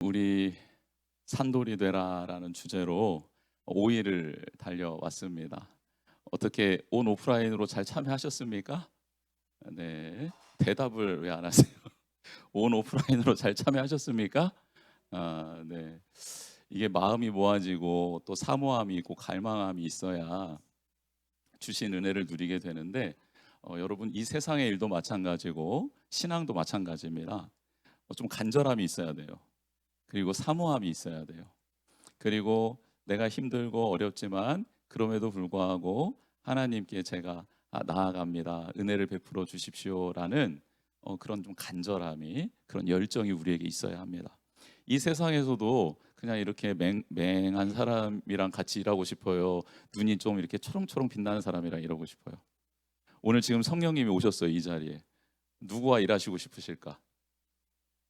우리 산돌이 되라라는 주제로 5일을 달려왔습니다. 어떻게 온 오프라인으로 잘 참여하셨습니까? 네. 대답을 왜 안 하세요? 온 오프라인으로 잘 참여하셨습니까? 아, 네. 이게 마음이 모아지고 또 사모함이 있고 갈망함이 있어야 주신 은혜를 누리게 되는데 어, 여러분 이 세상의 일도 마찬가지고 신앙도 마찬가지입니다. 어, 좀 간절함이 있어야 돼요. 그리고 사모함이 있어야 돼요. 그리고 내가 힘들고 어렵지만 그럼에도 불구하고 하나님께 제가 아, 나아갑니다. 은혜를 베풀어 주십시오라는 어, 그런 좀 간절함이 그런 열정이 우리에게 있어야 합니다. 이 세상에서도 그냥 이렇게 맹, 맹한 사람이랑 같이 일하고 싶어요. 눈이 좀 이렇게 초롱초롱 빛나는 사람이랑 일하고 싶어요. 오늘 지금 성령님이 오셨어요 이 자리에 누구와 일하시고 싶으실까?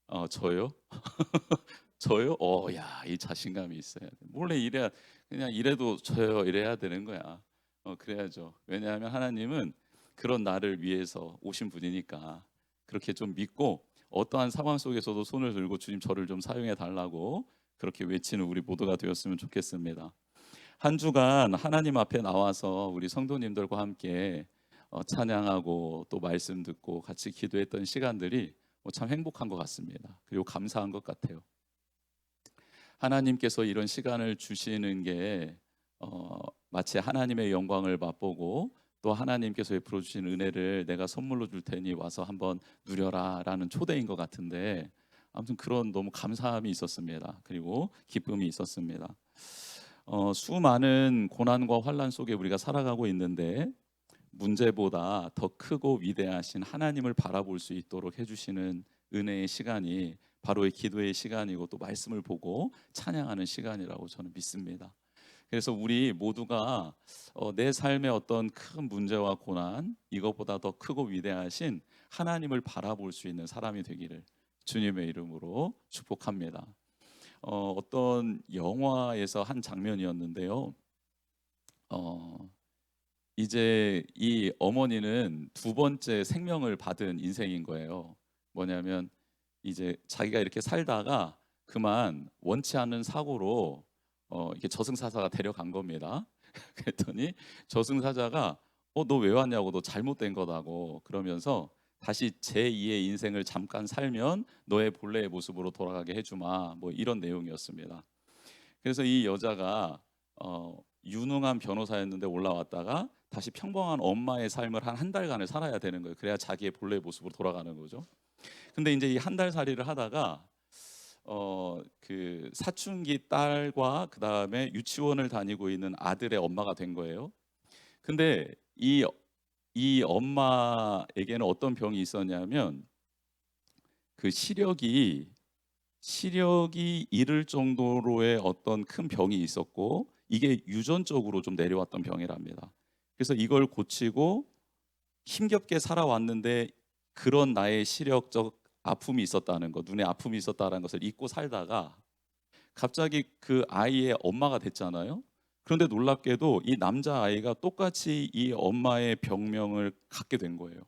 어 저요? 저요? 어, 야, 이 자신감이 있어야 돼. 몰래 이래야 그냥 이래도 저요 이래야 되는 거야. 어, 그래야죠. 왜냐하면 하나님은 그런 나를 위해서 오신 분이니까 그렇게 좀 믿고 어떠한 상황 속에서도 손을 들고 주님 저를 좀 사용해 달라고 그렇게 외치는 우리 모두가 되었으면 좋겠습니다. 한 주간 하나님 앞에 나와서 우리 성도님들과 함께 어, 찬양하고 또 말씀 듣고 같이 기도했던 시간들이 뭐 참 행복한 것 같습니다. 그리고 감사한 것 같아요. 하나님께서 이런 시간을 주시는 게 어, 마치 하나님의 영광을 맛보고 또 하나님께서 베풀어 주신 은혜를 내가 선물로 줄 테니 와서 한번 누려라라는 초대인 것 같은데 아무튼 그런 너무 감사함이 있었습니다. 그리고 기쁨이 있었습니다. 어, 수많은 고난과 환란 속에 우리가 살아가고 있는데 문제보다 더 크고 위대하신 하나님을 바라볼 수 있도록 해주시는 은혜의 시간이 바로 이 기도의 시간이고 또 말씀을 보고 찬양하는 시간이라고 저는 믿습니다. 그래서 우리 모두가 어, 내 삶의 어떤 큰 문제와 고난 이것보다 더 크고 위대하신 하나님을 바라볼 수 있는 사람이 되기를 주님의 이름으로 축복합니다. 어, 어떤 영화에서 한 장면이었는데요. 어, 이제 이 어머니는 두 번째 생명을 받은 인생인 거예요. 뭐냐면 이제 자기가 이렇게 살다가 그만 원치 않는 사고로 어, 이렇게 저승사자가 데려간 겁니다. 그랬더니 저승사자가 어, 너 왜 왔냐고 너 잘못된 거다고 그러면서 다시 제2의 인생을 잠깐 살면 너의 본래의 모습으로 돌아가게 해주마 뭐 이런 내용이었습니다. 그래서 이 여자가 어, 유능한 변호사였는데 올라왔다가 다시 평범한 엄마의 삶을 한 한 달간을 살아야 되는 거예요. 그래야 자기의 본래의 모습으로 돌아가는 거죠. 근데 이제 이 한 달 살이를 하다가 어 그 사춘기 딸과 그 다음에 유치원을 다니고 있는 아들의 엄마가 된 거예요. 근데 이 이 엄마에게는 어떤 병이 있었냐면 그 시력이 시력이 잃을 정도로의 어떤 큰 병이 있었고 이게 유전적으로 좀 내려왔던 병이랍니다. 그래서 이걸 고치고 힘겹게 살아왔는데 그런 나의 시력적 아픔이 있었다는 것, 눈에 아픔이 있었다는 것을 잊고 살다가 갑자기 그 아이의 엄마가 됐잖아요. 그런데 놀랍게도 이 남자 아이가 똑같이 이 엄마의 병명을 갖게 된 거예요.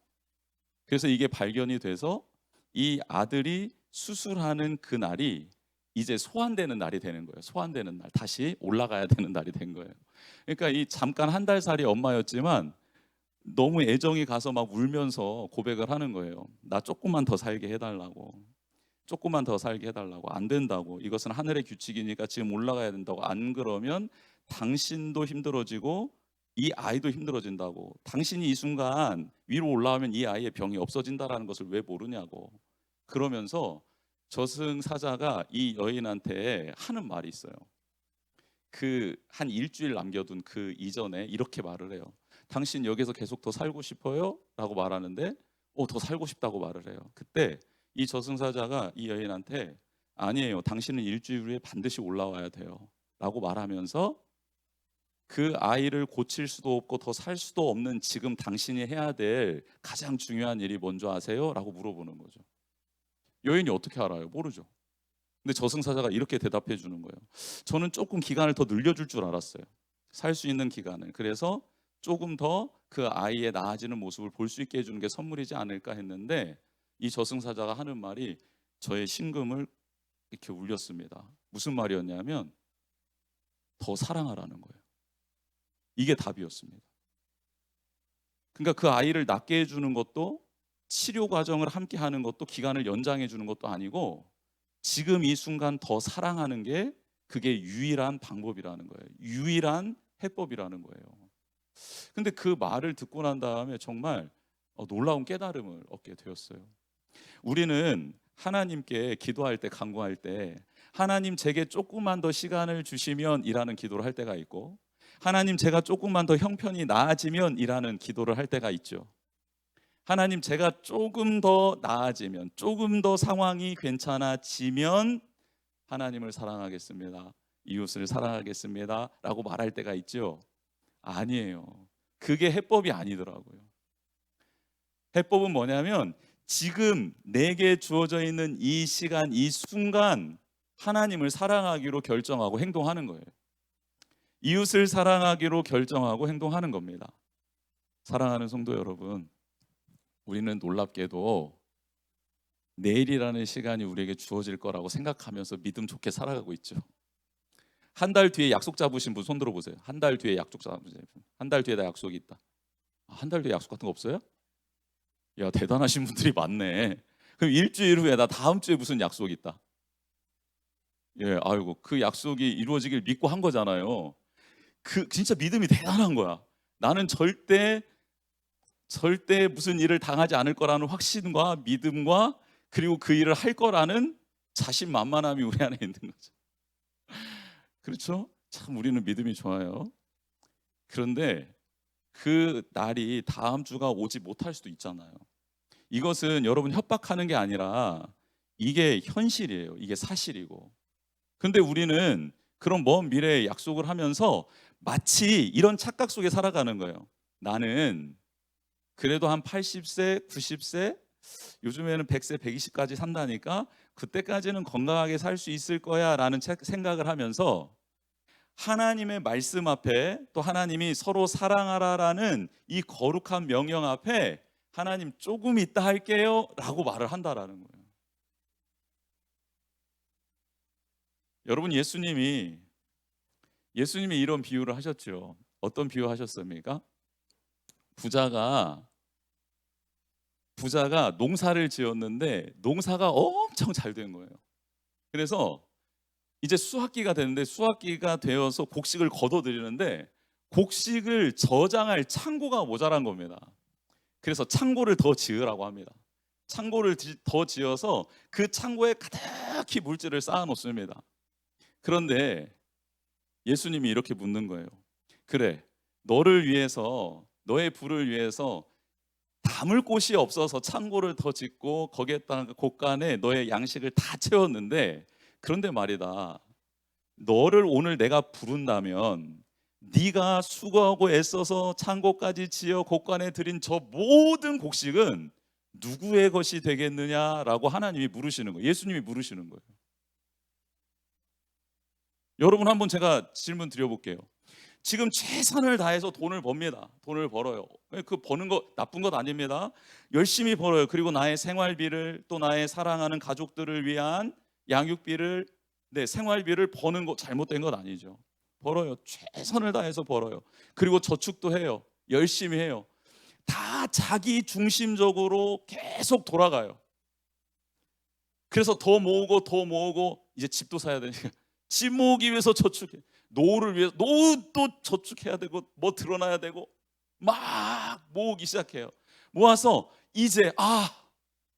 그래서 이게 발견이 돼서 이 아들이 수술하는 그 날이 이제 소환되는 날이 되는 거예요. 소환되는 날, 다시 올라가야 되는 날이 된 거예요. 그러니까 이 잠깐 한 달 살이 엄마였지만 너무 애정이 가서 막 울면서 고백을 하는 거예요. 나 조금만 더 살게 해달라고. 조금만 더 살게 해달라고. 안 된다고. 이것은 하늘의 규칙이니까 지금 올라가야 된다고. 안 그러면 당신도 힘들어지고 이 아이도 힘들어진다고. 당신이 이 순간 위로 올라오면 이 아이의 병이 없어진다라는 것을 왜 모르냐고. 그러면서 저승 사자가 이 여인한테 하는 말이 있어요. 그 한 일주일 남겨둔 그 이전에 이렇게 말을 해요. 당신 여기서 계속 더 살고 싶어요? 라고 말하는데 어, 더 살고 싶다고 말을 해요. 그때 이 저승사자가 이 여인한테 아니에요. 당신은 일주일 후에 반드시 올라와야 돼요. 라고 말하면서 그 아이를 고칠 수도 없고 더 살 수도 없는 지금 당신이 해야 될 가장 중요한 일이 뭔지 아세요? 라고 물어보는 거죠. 여인이 어떻게 알아요? 모르죠. 근데 저승사자가 이렇게 대답해 주는 거예요. 저는 조금 기간을 더 늘려줄 줄 알았어요. 살 수 있는 기간을. 그래서 조금 더 그 아이의 나아지는 모습을 볼 수 있게 해주는 게 선물이지 않을까 했는데 이 저승사자가 하는 말이 저의 신금을 이렇게 울렸습니다. 무슨 말이었냐면 더 사랑하라는 거예요. 이게 답이었습니다. 그러니까 그 아이를 낫게 해주는 것도 치료 과정을 함께 하는 것도 기간을 연장해 주는 것도 아니고 지금 이 순간 더 사랑하는 게 그게 유일한 방법이라는 거예요. 유일한 해법이라는 거예요. 근데 그 말을 듣고 난 다음에 정말 어, 놀라운 깨달음을 얻게 되었어요. 우리는 하나님께 기도할 때 간구할 때 하나님 제게 조금만 더 시간을 주시면 이라는 기도를 할 때가 있고 하나님 제가 조금만 더 형편이 나아지면 이라는 기도를 할 때가 있죠. 하나님 제가 조금 더 나아지면 조금 더 상황이 괜찮아지면 하나님을 사랑하겠습니다. 이웃을 사랑하겠습니다라고 말할 때가 있죠. 아니에요. 그게 해법이 아니더라고요. 해법은 뭐냐면 지금 내게 주어져 있는 이 시간, 이 순간 하나님을 사랑하기로 결정하고 행동하는 거예요. 이웃을 사랑하기로 결정하고 행동하는 겁니다. 사랑하는 성도 여러분, 우리는 놀랍게도 내일이라는 시간이 우리에게 주어질 거라고 생각하면서 믿음 좋게 살아가고 있죠. 한 달 뒤에 약속 잡으신 분 손 들어 보세요. 한 달 뒤에 약속 잡으신 분. 한 달 뒤에 나 약속이 있다. 아, 한달 뒤에 약속 같은 거 없어요? 야 대단하신 분들이 많네. 그럼 일주일 후에 나 다음 주에 무슨 약속이 있다. 예, 아이고 그 약속이 이루어지길 믿고 한 거잖아요. 그 진짜 믿음이 대단한 거야. 나는 절대 절대 무슨 일을 당하지 않을 거라는 확신과 믿음과 그리고 그 일을 할 거라는 자신만만함이 우리 안에 있는 거죠. 그렇죠? 참 우리는 믿음이 좋아요. 그런데 그 날이 다음 주가 오지 못할 수도 있잖아요. 이것은 여러분 협박하는 게 아니라 이게 현실이에요. 이게 사실이고. 근데 우리는 그런 먼 미래에 약속을 하면서 마치 이런 착각 속에 살아가는 거예요. 나는 그래도 한 80세, 90세, 요즘에는 100세, 120까지 산다니까 그때까지는 건강하게 살 수 있을 거야라는 생각을 하면서 하나님의 말씀 앞에 또 하나님이 서로 사랑하라라는 이 거룩한 명령 앞에 하나님 조금 있다 할게요라고 말을 한다라는 거예요. 여러분 예수님이 예수님이 이런 비유를 하셨죠. 어떤 비유 하셨습니까? 부자가 부자가 농사를 지었는데 농사가 엄청 잘 된 거예요. 그래서 이제 수확기가 되는데 수확기가 되어서 곡식을 걷어들이는데 곡식을 저장할 창고가 모자란 겁니다. 그래서 창고를 더 지으라고 합니다. 창고를 더 지어서 그 창고에 가득히 물질을 쌓아 놓습니다. 그런데 예수님이 이렇게 묻는 거예요. 그래, 너를 위해서, 너의 부를 위해서 담을 곳이 없어서 창고를 더 짓고 거기에다가 곳간에 너의 양식을 다 채웠는데 그런데 말이다. 너를 오늘 내가 부른다면 네가 수고하고 애써서 창고까지 지어 곳간에 들인 저 모든 곡식은 누구의 것이 되겠느냐라고 하나님이 물으시는 거예요. 예수님이 물으시는 거예요. 여러분 한번 제가 질문 드려볼게요. 지금 최선을 다해서 돈을 법니다. 돈을 벌어요. 그 버는 거 나쁜 것 아닙니다. 열심히 벌어요. 그리고 나의 생활비를 또 나의 사랑하는 가족들을 위한 양육비를 네, 생활비를 버는 거 잘못된 건 아니죠. 벌어요. 최선을 다해서 벌어요. 그리고 저축도 해요. 열심히 해요. 다 자기 중심적으로 계속 돌아가요. 그래서 더 모으고 더 모으고 이제 집도 사야 되니까 집 모으기 위해서 저축해. 노후를 위해서 노후도 저축해야 되고 뭐 드러나야 되고 막 모으기 시작해요. 모아서 이제 아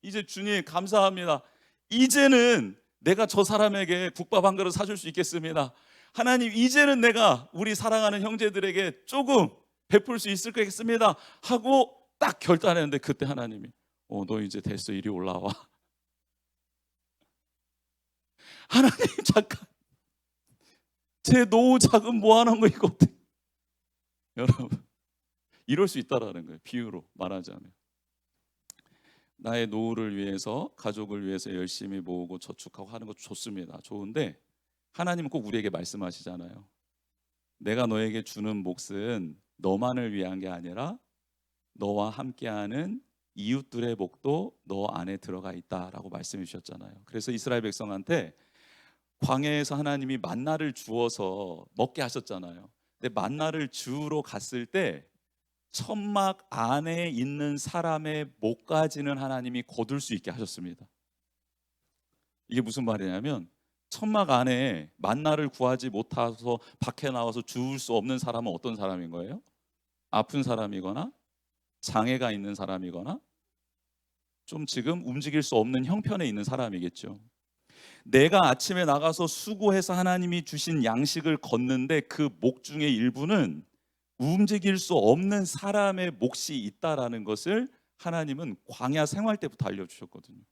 이제 주님 감사합니다. 이제는 내가 저 사람에게 국밥 한 그릇 사줄 수 있겠습니다. 하나님 이제는 내가 우리 사랑하는 형제들에게 조금 베풀 수 있을 거겠습니다. 하고 딱 결단했는데 그때 하나님이 어 너 이제 됐어 이리 올라와. 하나님 잠깐 제 노후 자금 모아놓은 거 이거 어때? 여러분 이럴 수 있다라는 거예요. 비유로 말하자면 나의 노후를 위해서 가족을 위해서 열심히 모으고 저축하고 하는 거 좋습니다. 좋은데 하나님은 꼭 우리에게 말씀하시잖아요. 내가 너에게 주는 몫은 너만을 위한 게 아니라 너와 함께하는 이웃들의 복도 너 안에 들어가 있다라고 말씀해 주셨잖아요. 그래서 이스라엘 백성한테 광야에서 하나님이 만나를 주어서 먹게 하셨잖아요. 근데 만나를 주우러 갔을 때 천막 안에 있는 사람의 목까지는 하나님이 거둘 수 있게 하셨습니다. 이게 무슨 말이냐면 천막 안에 만나를 구하지 못해서 밖에 나와서 주울 수 없는 사람은 어떤 사람인 거예요? 아픈 사람이거나 장애가 있는 사람이거나 좀 지금 움직일 수 없는 형편에 있는 사람이겠죠. 내가 아침에 나가서 수고해서 하나님이 주신 양식을 걷는데 그 목 중의 일부는 움직일 수 없는 사람의 몫이 있다라는 것을 하나님은 광야 생활 때부터 알려주셨거든요.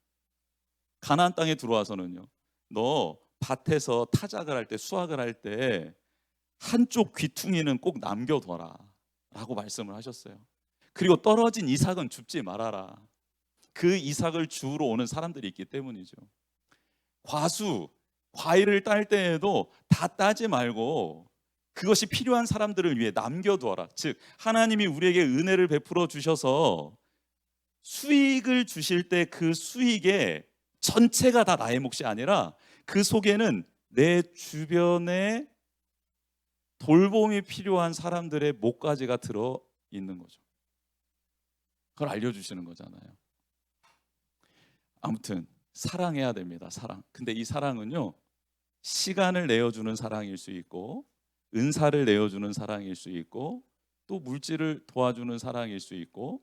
가나안 땅에 들어와서는요. 너 밭에서 타작을 할 때 수확을 할 때 한쪽 귀퉁이는 꼭 남겨둬라라고 말씀을 하셨어요. 그리고 떨어진 이삭은 줍지 말아라. 그 이삭을 주우러 오는 사람들이 있기 때문이죠. 과수, 과일을 딸 때에도 다 따지 말고 그것이 필요한 사람들을 위해 남겨두어라. 즉 하나님이 우리에게 은혜를 베풀어 주셔서 수익을 주실 때 그 수익의 전체가 다 나의 몫이 아니라 그 속에는 내 주변에 돌봄이 필요한 사람들의 몫까지가 들어 있는 거죠. 그걸 알려주시는 거잖아요. 아무튼 사랑해야 됩니다. 사랑. 근데 이 사랑은요 시간을 내어주는 사랑일 수 있고 은사를 내어주는 사랑일 수 있고 또 물질을 도와주는 사랑일 수 있고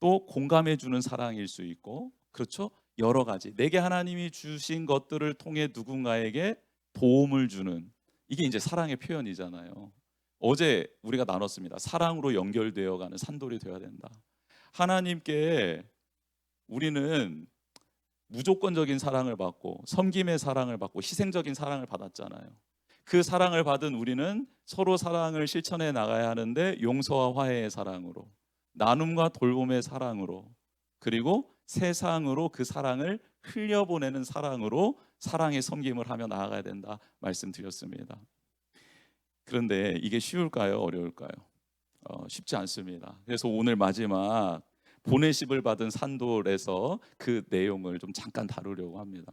또 공감해주는 사랑일 수 있고 그렇죠 여러 가지 내게 하나님이 주신 것들을 통해 누군가에게 도움을 주는 이게 이제 사랑의 표현이잖아요. 어제 우리가 나눴습니다. 사랑으로 연결되어 가는 산돌이 되어야 된다. 하나님께 우리는 무조건적인 사랑을 받고 섬김의 사랑을 받고 희생적인 사랑을 받았잖아요. 그 사랑을 받은 우리는 서로 사랑을 실천해 나가야 하는데 용서와 화해의 사랑으로 나눔과 돌봄의 사랑으로 그리고 세상으로 그 사랑을 흘려보내는 사랑으로 사랑의 섬김을 하며 나아가야 된다 말씀드렸습니다. 그런데 이게 쉬울까요? 어려울까요? 어, 쉽지 않습니다. 그래서 오늘 마지막 보내십을 받은 산돌에서 그 내용을 좀 잠깐 다루려고 합니다.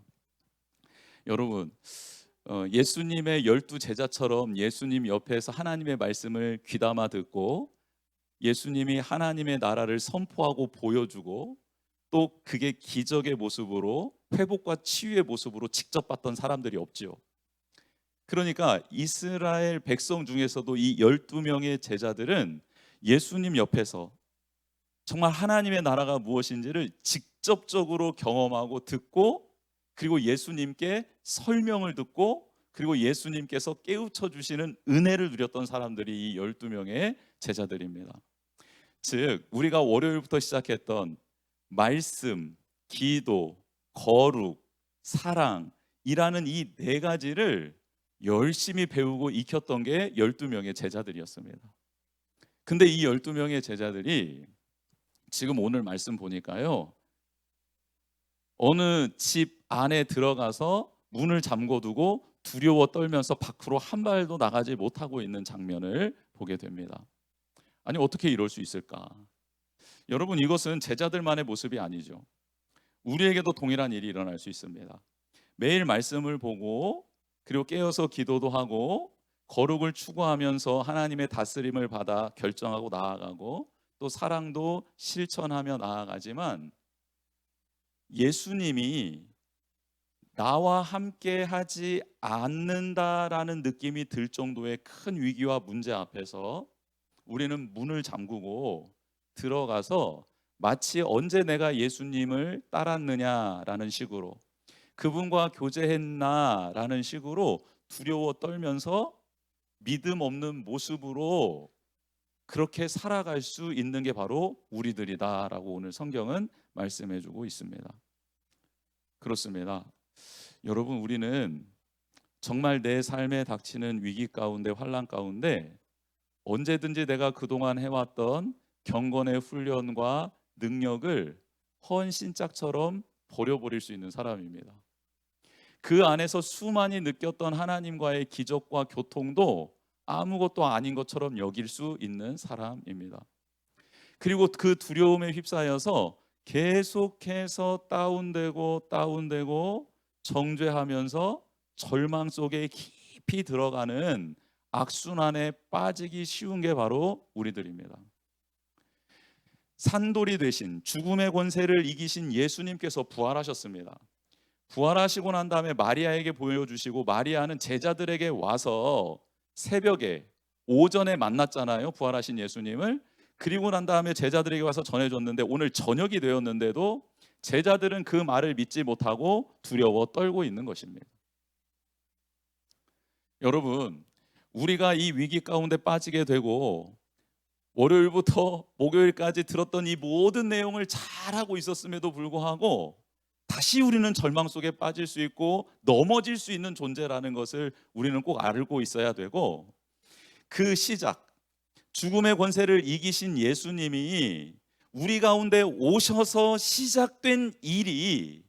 여러분 어, 예수님의 열두 제자처럼 예수님 옆에서 하나님의 말씀을 귀담아 듣고 예수님이 하나님의 나라를 선포하고 보여주고 또 그게 기적의 모습으로 회복과 치유의 모습으로 직접 봤던 사람들이 없지요. 그러니까 이스라엘 백성 중에서도 이 12명의 제자들은 예수님 옆에서 정말 하나님의 나라가 무엇인지를 직접적으로 경험하고 듣고 그리고 예수님께 설명을 듣고 그리고 예수님께서 깨우쳐 주시는 은혜를 누렸던 사람들이 이 12명의 제자들입니다. 즉 우리가 월요일부터 시작했던 말씀, 기도, 거룩, 사랑이라는 이 네 가지를 열심히 배우고 익혔던 게 12명의 제자들이었습니다. 근데 이 12명의 제자들이 지금 오늘 말씀 보니까요. 어느 집 안에 들어가서 문을 잠궈두고 두려워 떨면서 밖으로 한 발도 나가지 못하고 있는 장면을 보게 됩니다. 아니 어떻게 이럴 수 있을까? 여러분 이것은 제자들만의 모습이 아니죠. 우리에게도 동일한 일이 일어날 수 있습니다. 매일 말씀을 보고 그리고 깨어서 기도도 하고 거룩을 추구하면서 하나님의 다스림을 받아 결정하고 나아가고 또 사랑도 실천하며 나아가지만 예수님이 나와 함께 하지 않는다라는 느낌이 들 정도의 큰 위기와 문제 앞에서 우리는 문을 잠그고 들어가서 마치 언제 내가 예수님을 따랐느냐라는 식으로 그분과 교제했나라는 식으로 두려워 떨면서 믿음 없는 모습으로 그렇게 살아갈 수 있는 게 바로 우리들이다라고 오늘 성경은 말씀해 주고 있습니다. 그렇습니다. 여러분 우리는 정말 내 삶에 닥치는 위기 가운데 환란 가운데 언제든지 내가 그동안 해왔던 경건의 훈련과 능력을 헌 신짝처럼 버려버릴 수 있는 사람입니다. 그 안에서 수많이 느꼈던 하나님과의 기적과 교통도 아무것도 아닌 것처럼 여길 수 있는 사람입니다. 그리고 그 두려움에 휩싸여서 계속해서 다운되고 다운되고 정죄하면서 절망 속에 깊이 들어가는 악순환에 빠지기 쉬운 게 바로 우리들입니다. 산돌이 되신 죽음의 권세를 이기신 예수님께서 부활하셨습니다. 부활하시고 난 다음에 마리아에게 보여주시고 마리아는 제자들에게 와서 새벽에 오전에 만났잖아요. 부활하신 예수님을 그리고 난 다음에 제자들에게 와서 전해줬는데 오늘 저녁이 되었는데도 제자들은 그 말을 믿지 못하고 두려워 떨고 있는 것입니다. 여러분, 우리가 이 위기 가운데 빠지게 되고 월요일부터 목요일까지 들었던 이 모든 내용을 잘 하고 있었음에도 불구하고 다시 우리는 절망 속에 빠질 수 있고 넘어질 수 있는 존재라는 것을 우리는 꼭 알고 있어야 되고 그 시작 죽음의 권세를 이기신 예수님이 우리 가운데 오셔서 시작된 일이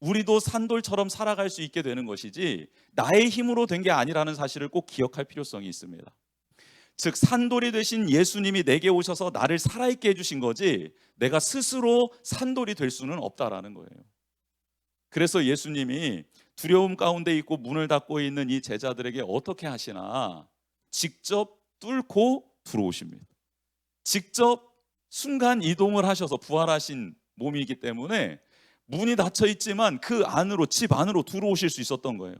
우리도 산돌처럼 살아갈 수 있게 되는 것이지 나의 힘으로 된 게 아니라는 사실을 꼭 기억할 필요성이 있습니다. 즉 산돌이 되신 예수님이 내게 오셔서 나를 살아있게 해주신 거지 내가 스스로 산돌이 될 수는 없다라는 거예요. 그래서 예수님이 두려움 가운데 있고 문을 닫고 있는 이 제자들에게 어떻게 하시나 직접 뚫고 들어오십니다. 직접 순간 이동을 하셔서 부활하신 몸이기 때문에 문이 닫혀 있지만 그 안으로 집 안으로 들어오실 수 있었던 거예요.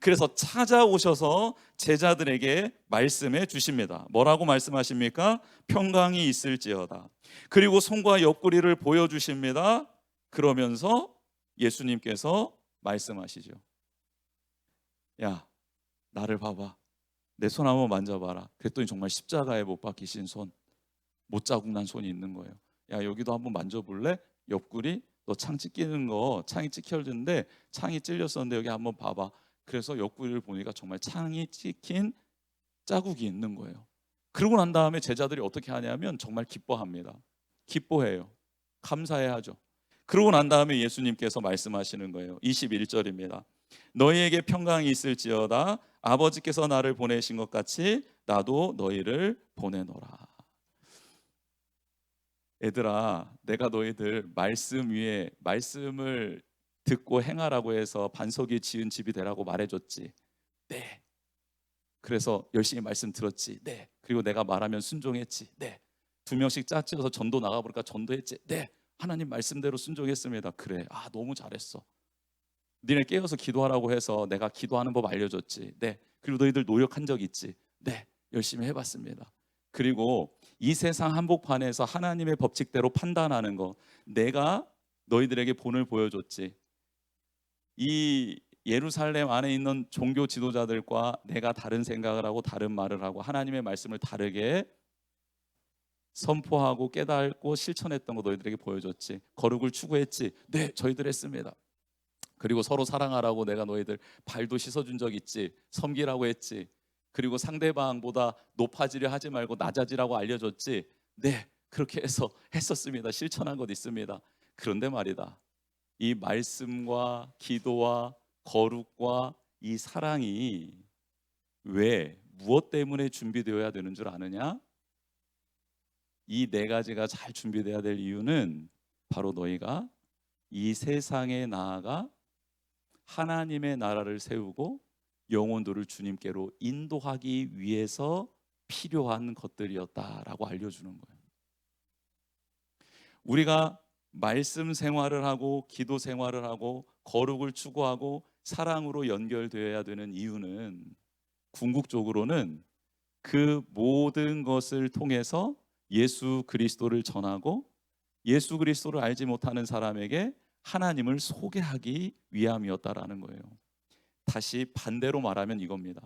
그래서 찾아오셔서 제자들에게 말씀해 주십니다. 뭐라고 말씀하십니까? 평강이 있을지어다. 그리고 손과 옆구리를 보여 주십니다. 그러면서 예수님께서 말씀하시죠. 야, 나를 봐봐. 내 손 한번 만져봐라. 그랬더니 정말 십자가에 못 박히신 손, 못 자국 난 손이 있는 거예요. 야, 여기도 한번 만져볼래? 옆구리? 너 창 찢기는 거 창이 찍혀졌는데 창이 찔렸었는데 여기 한번 봐봐. 그래서 옆구리를 보니까 정말 창이 찍힌 자국이 있는 거예요. 그러고 난 다음에 제자들이 어떻게 하냐면 정말 기뻐합니다. 기뻐해요. 감사해 하죠. 그러고 난 다음에 예수님께서 말씀하시는 거예요. 21절입니다. 너희에게 평강이 있을지어다 아버지께서 나를 보내신 것 같이 나도 너희를 보내노라. 얘들아, 내가 너희들 말씀 위에 말씀을 듣고 행하라고 해서 반석이 지은 집이 되라고 말해줬지. 네. 그래서 열심히 말씀 들었지. 네. 그리고 내가 말하면 순종했지. 네. 두 명씩 짝지어서 전도 나가보니까 전도했지. 네. 하나님 말씀대로 순종했습니다. 그래. 아 너무 잘했어. 니네 깨어서 기도하라고 해서 내가 기도하는 법 알려줬지. 네. 그리고 너희들 노력한 적 있지. 네. 열심히 해봤습니다. 그리고 이 세상 한복판에서 하나님의 법칙대로 판단하는 거 내가 너희들에게 본을 보여줬지. 이 예루살렘 안에 있는 종교 지도자들과 내가 다른 생각을 하고 다른 말을 하고 하나님의 말씀을 다르게 선포하고 깨닫고 실천했던 거 너희들에게 보여줬지. 거룩을 추구했지. 네, 저희들 했습니다. 그리고 서로 사랑하라고 내가 너희들 발도 씻어준 적 있지. 섬기라고 했지. 그리고 상대방보다 높아지려 하지 말고 낮아지라고 알려줬지. 네, 그렇게 해서 했었습니다. 실천한 것 있습니다. 그런데 말이다. 이 말씀과 기도와 거룩과 이 사랑이 왜 무엇 때문에 준비되어야 되는 줄 아느냐? 이 네 가지가 잘 준비돼야 될 이유는 바로 너희가 이 세상에 나아가 하나님의 나라를 세우고 영혼들을 주님께로 인도하기 위해서 필요한 것들이었다라고 알려주는 거예요. 우리가 말씀 생활을 하고 기도 생활을 하고 거룩을 추구하고 사랑으로 연결되어야 되는 이유는 궁극적으로는 그 모든 것을 통해서 예수 그리스도를 전하고 예수 그리스도를 알지 못하는 사람에게 하나님을 소개하기 위함이었다라는 거예요. 다시 반대로 말하면 이겁니다.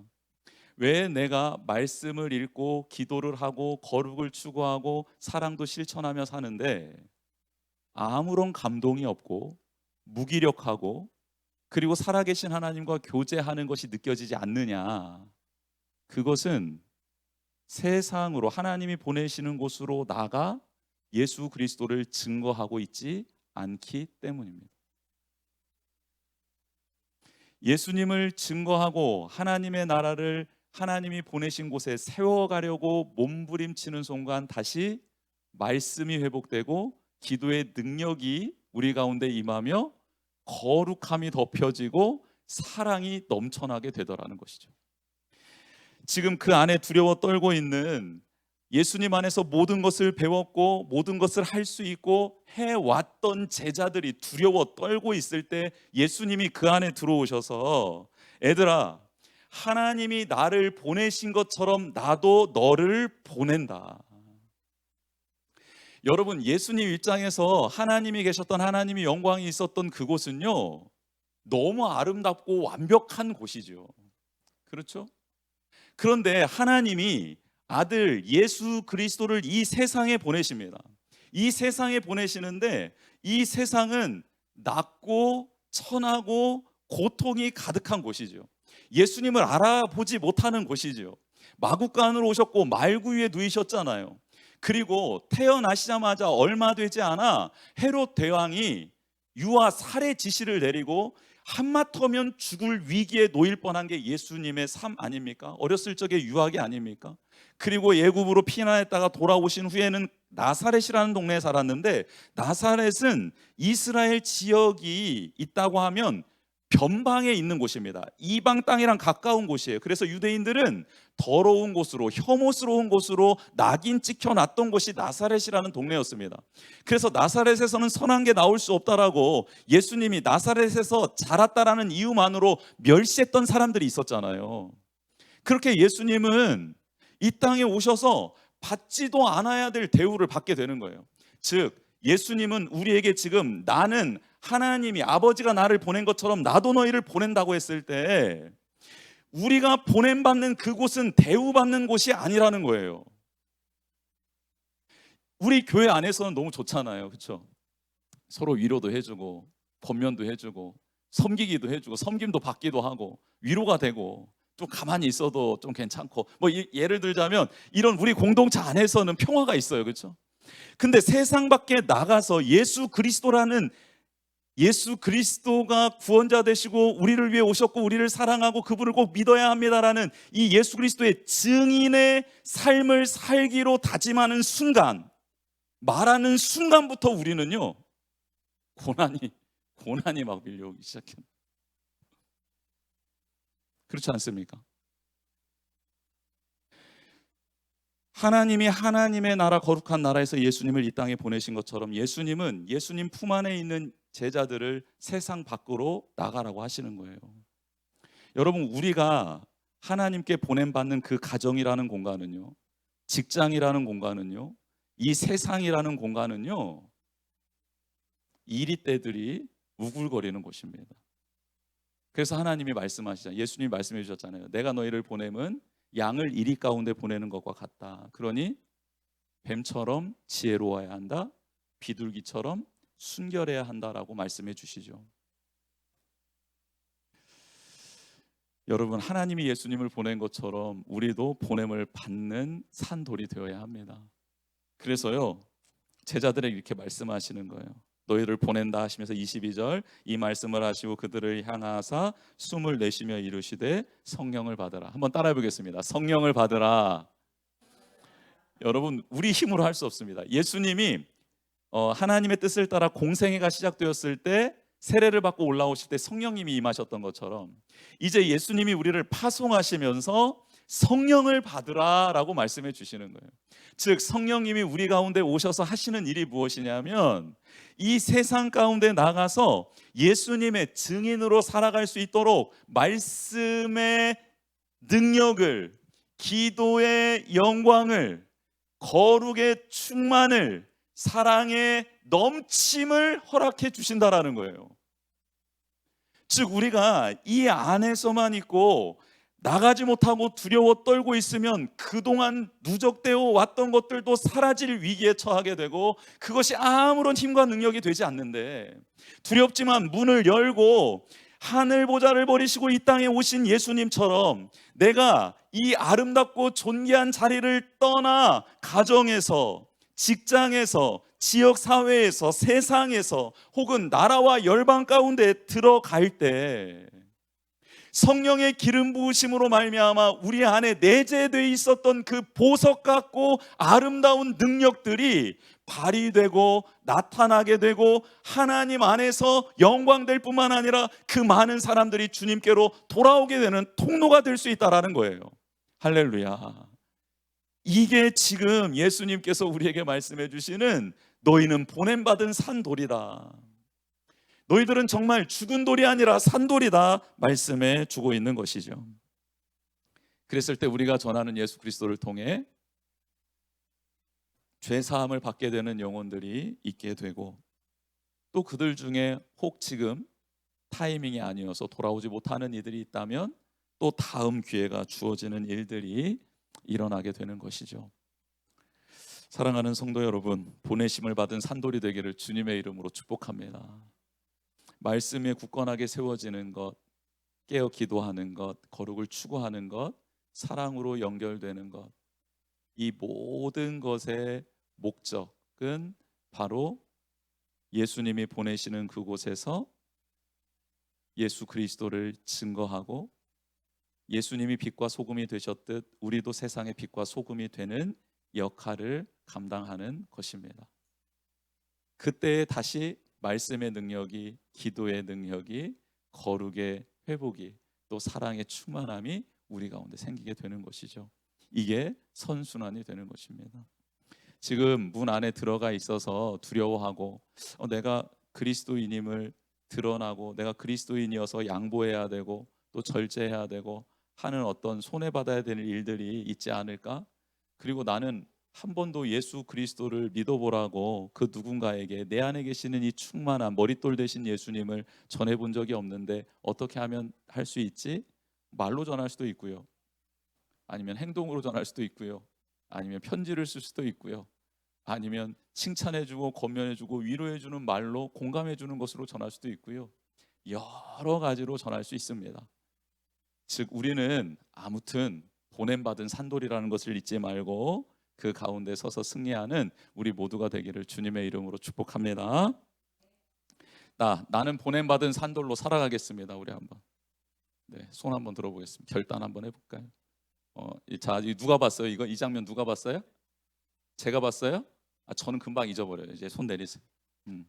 왜 내가 말씀을 읽고 기도를 하고 거룩을 추구하고 사랑도 실천하며 사는데 아무런 감동이 없고 무기력하고 그리고 살아계신 하나님과 교제하는 것이 느껴지지 않느냐? 그것은 세상으로 하나님이 보내시는 곳으로 나가 예수 그리스도를 증거하고 있지 않기 때문입니다. 예수님을 증거하고 하나님의 나라를 하나님이 보내신 곳에 세워가려고 몸부림치는 순간 다시 말씀이 회복되고 기도의 능력이 우리 가운데 임하며 거룩함이 덮여지고 사랑이 넘쳐나게 되더라는 것이죠. 지금 그 안에 두려워 떨고 있는 예수님 안에서 모든 것을 배웠고 모든 것을 할 수 있고 해왔던 제자들이 두려워 떨고 있을 때 예수님이 그 안에 들어오셔서 애들아 하나님이 나를 보내신 것처럼 나도 너를 보낸다. 여러분 예수님 입장에서 하나님이 계셨던 하나님의 영광이 있었던 그곳은요 너무 아름답고 완벽한 곳이죠. 그렇죠? 그런데 하나님이 아들 예수 그리스도를 이 세상에 보내십니다. 이 세상에 보내시는데 이 세상은 낮고 천하고 고통이 가득한 곳이죠. 예수님을 알아보지 못하는 곳이죠. 마국간으로 오셨고 말구 위에 누이셨잖아요. 그리고 태어나시자마자 얼마 되지 않아 헤롯 대왕이 유아 살해 지시를 내리고 한마터면 죽을 위기에 놓일 뻔한 게 예수님의 삶 아닙니까? 어렸을 적에 유학이 아닙니까? 그리고 예굽으로 피난했다가 돌아오신 후에는 나사렛이라는 동네에 살았는데 나사렛은 이스라엘 지역이 있다고 하면 변방에 있는 곳입니다. 이방 땅이랑 가까운 곳이에요. 그래서 유대인들은 더러운 곳으로 혐오스러운 곳으로 낙인 찍혀 놨던 곳이 나사렛이라는 동네였습니다. 그래서 나사렛에서는 선한 게 나올 수 없다라고 예수님이 나사렛에서 자랐다라는 이유만으로 멸시했던 사람들이 있었잖아요. 그렇게 예수님은 이 땅에 오셔서 받지도 않아야 될 대우를 받게 되는 거예요. 즉 예수님은 우리에게 지금 나는 하나님이 아버지가 나를 보낸 것처럼 나도 너희를 보낸다고 했을 때 우리가 보냄 받는 그곳은 대우받는 곳이 아니라는 거예요. 우리 교회 안에서는 너무 좋잖아요. 그렇죠? 서로 위로도 해주고 권면도 해주고 섬기기도 해주고 섬김도 받기도 하고 위로가 되고 좀 가만히 있어도 좀 괜찮고 뭐 예를 들자면 이런 우리 공동체 안에서는 평화가 있어요. 그렇죠? 근데 세상 밖에 나가서 예수 그리스도라는 예수 그리스도가 구원자 되시고 우리를 위해 오셨고 우리를 사랑하고 그분을 꼭 믿어야 합니다라는 이 예수 그리스도의 증인의 삶을 살기로 다짐하는 순간 말하는 순간부터 우리는요 고난이 고난이 막 밀려오기 시작해요. 그렇지 않습니까? 하나님이 하나님의 나라 거룩한 나라에서 예수님을 이 땅에 보내신 것처럼 예수님은 예수님 품 안에 있는 제자들을 세상 밖으로 나가라고 하시는 거예요. 여러분 우리가 하나님께 보냄 받는 그 가정이라는 공간은요. 직장이라는 공간은요. 이 세상이라는 공간은요. 이리떼들이 우글거리는 곳입니다. 그래서 하나님이 말씀하시잖아요. 예수님이 말씀해 주셨잖아요. 내가 너희를 보내면 양을 이리 가운데 보내는 것과 같다. 그러니 뱀처럼 지혜로워야 한다. 비둘기처럼 순결해야 한다라고 말씀해 주시죠. 여러분 하나님이 예수님을 보낸 것처럼 우리도 보냄을 받는 산돌이 되어야 합니다. 그래서요 제자들에게 이렇게 말씀하시는 거예요. 너희를 보낸다 하시면서 22절 이 말씀을 하시고 그들을 향하사 숨을 내쉬며 이르시되 성령을 받으라. 한번 따라해 보겠습니다. 성령을 받으라. 여러분 우리 힘으로 할 수 없습니다. 예수님이 어, 하나님의 뜻을 따라 공생애가 시작되었을 때 세례를 받고 올라오실 때 성령님이 임하셨던 것처럼 이제 예수님이 우리를 파송하시면서 성령을 받으라라고 말씀해 주시는 거예요. 즉 성령님이 우리 가운데 오셔서 하시는 일이 무엇이냐면 이 세상 가운데 나가서 예수님의 증인으로 살아갈 수 있도록 말씀의 능력을 기도의 영광을 거룩의 충만을 사랑의 넘침을 허락해 주신다라는 거예요. 즉 우리가 이 안에서만 있고 나가지 못하고 두려워 떨고 있으면 그동안 누적되어 왔던 것들도 사라질 위기에 처하게 되고 그것이 아무런 힘과 능력이 되지 않는데 두렵지만 문을 열고 하늘 보좌를 버리시고 이 땅에 오신 예수님처럼 내가 이 아름답고 존귀한 자리를 떠나 가정에서 직장에서 지역 사회에서 세상에서 혹은 나라와 열방 가운데 들어갈 때 성령의 기름 부으심으로 말미암아 우리 안에 내재되어 있었던 그 보석 같고 아름다운 능력들이 발휘되고 나타나게 되고 하나님 안에서 영광될 뿐만 아니라 그 많은 사람들이 주님께로 돌아오게 되는 통로가 될 수 있다라는 거예요. 할렐루야. 이게 지금 예수님께서 우리에게 말씀해 주시는 너희는 보냄 받은 산돌이다. 너희들은 정말 죽은 돌이 아니라 산돌이다 말씀해 주고 있는 것이죠. 그랬을 때 우리가 전하는 예수 그리스도를 통해 죄 사함을 받게 되는 영혼들이 있게 되고 또 그들 중에 혹 지금 타이밍이 아니어서 돌아오지 못하는 이들이 있다면 또 다음 기회가 주어지는 일들이 일어나게 되는 것이죠. 사랑하는 성도 여러분, 보내심을 받은 산돌이 되기를 주님의 이름으로 축복합니다. 말씀에 굳건하게 세워지는 것, 깨어 기도하는 것, 거룩을 추구하는 것, 사랑으로 연결되는 것, 이 모든 것의 목적은 바로 예수님이 보내시는 그곳에서 예수 그리스도를 증거하고 예수님이 빛과 소금이 되셨듯 우리도 세상의 빛과 소금이 되는 역할을 감당하는 것입니다. 그때 다시 말씀의 능력이 기도의 능력이 거룩의 회복이 또 사랑의 충만함이 우리 가운데 생기게 되는 것이죠. 이게 선순환이 되는 것입니다. 지금 문 안에 들어가 있어서 두려워하고 어, 내가 그리스도인임을 드러나고 내가 그리스도인이어서 양보해야 되고 또 절제해야 되고 하는 어떤 손해 받아야 되는 일들이 있지 않을까? 그리고 나는 한 번도 예수 그리스도를 믿어보라고 그 누군가에게 내 안에 계시는 이 충만한 머릿돌 대신 예수님을 전해본 적이 없는데 어떻게 하면 할 수 있지? 말로 전할 수도 있고요. 아니면 행동으로 전할 수도 있고요. 아니면 편지를 쓸 수도 있고요. 아니면 칭찬해주고 권면해주고 위로해주는 말로 공감해주는 것으로 전할 수도 있고요. 여러 가지로 전할 수 있습니다. 즉 우리는 아무튼 보냄 받은 산돌이라는 것을 잊지 말고 그 가운데 서서 승리하는 우리 모두가 되기를 주님의 이름으로 축복합니다. 나 나는 보냄 받은 산돌로 살아가겠습니다. 우리 한번 네, 손 한번 들어보겠습니다. 결단 한번 해볼까요? 어, 이- 자, 이 누가 봤어요? 이거 이 장면 누가 봤어요? 제가 봤어요? 아, 저는 금방 잊어버려요. 이제 손 내리세요. 음,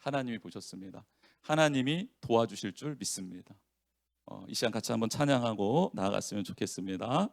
하나님이 보셨습니다. 하나님이 도와주실 줄 믿습니다. 어, 이 시간 같이 한번 찬양하고 나아갔으면 좋겠습니다.